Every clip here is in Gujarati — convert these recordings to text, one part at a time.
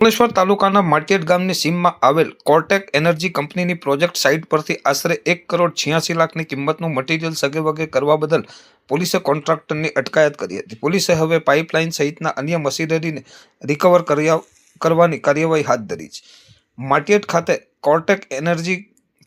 અંકલેશ્વર તાલુકાના માટિયાદ ગામની સીમમાં આવેલ કોર્ટેક એનર્જી કંપનીની પ્રોજેક્ટ સાઇટ પરથી આશરે એક કરોડ છ્યાસી લાખની કિંમતનું મટીરીયલ સગેવગે કરવા બદલ પોલીસે કોન્ટ્રાક્ટરની અટકાયત કરી હતી. પોલીસે હવે પાઇપલાઇન સહિતના અન્ય મશીનરીને રિકવર કરવાની કાર્યવાહી હાથ ધરી છે. માટિયાદ ખાતે કોર્ટેક એનર્જી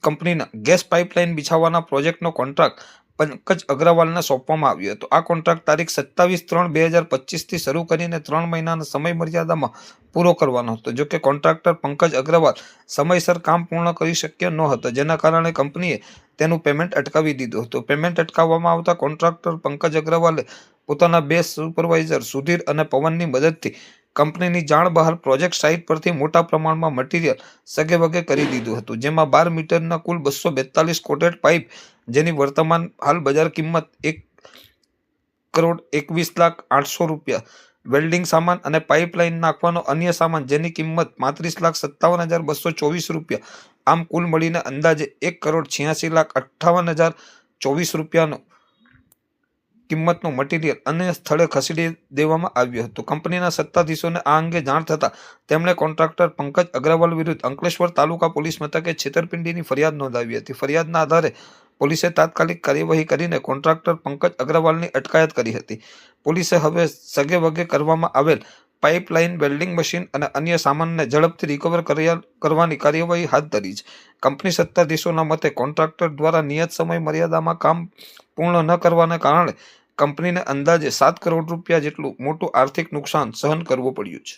કંપનીના ગેસ પાઇપલાઇન બિછાવવાના પ્રોજેક્ટનો કોન્ટ્રાક્ટ પંકજ અગ્રવાલને સોંપવામાં આવ્યો હતો. આ કોન્ટ્રાક્ટ તારીખ સત્તાવીસ ત્રણ બે હજાર પચીસથી શરૂ કરીને ત્રણ મહિનાના સમય મર્યાદામાં પૂરો કરવાનો હતો. જોકે કોન્ટ્રાક્ટર પંકજ અગ્રવાલ સમયસર કામ પૂર્ણ કરી શક્યો ન હતો, જેના કારણે કંપનીએ તેનું પેમેન્ટ અટકાવી દીધું હતું. પેમેન્ટ અટકાવવામાં આવતા કોન્ટ્રાક્ટર પંકજ અગ્રવાલે પોતાના બે સુપરવાઇઝર સુધીર અને પવનની મદદથી કંપનીની જાણ બહાર પ્રોજેક્ટ સાઇટ પરથી મોટા પ્રમાણમાં મટીરીયલ સગેવગે કરી દીધું હતું, જેમાં બાર મીટરના કુલ બસો બેતાલીસ કોટેડ પાઇપ, જેની વર્તમાન હાલ બજાર કિંમત એક કરોડ એકવીસ લાખ આઠસો રૂપિયા, વેલ્ડિંગ સામાન અને પાઇપલાઇન નાખવાનો અન્ય સામાન જેની કિંમત પાંત્રીસ લાખ સત્તાવન હજાર બસો ચોવીસ રૂપિયા, આમ કુલ મળીને અંદાજે એક કરોડ છ્યાસી લાખ અઠ્ઠાવન હજાર ચોવીસ રૂપિયાનો કિંમતનું મટીરીયલ અન્ય સ્થળે ખસેડી દેવામાં આવ્યું હતું. કંપનીના સત્તાધીશોને આ અંગે જાણ થતાં તેમણે કોન્ટ્રાક્ટર પંકજ અગ્રવાલ વિરુદ્ધ અંકલેશ્વર તાલુકા પોલીસ મથકે છેતરપિંડીની ફરિયાદ નોંધાવી હતી. ફરિયાદના આધારે પોલીસે તાત્કાલિક કાર્યવાહી કરીને કોન્ટ્રાક્ટર પંકજ અગ્રવાલની અટકાયત કરી હતી. પોલીસે હવે સગે વગે કરવામાં આવેલ પાઇપલાઇન વેલ્ડિંગ મશીન અને અન્ય સામાનને ઝડપથી રિકવર કરવાની કાર્યવાહી હાથ ધરી છે. કંપની સત્તાધીશોના મતે કોન્ટ્રાક્ટર દ્વારા નિયત સમય મર્યાદામાં કામ પૂર્ણ ન કરવાને કારણે કંપનીને અંદાજે સાત કરોડ રૂપિયા જેટલું મોટું આર્થિક નુકસાન સહન કરવું પડ્યું છે.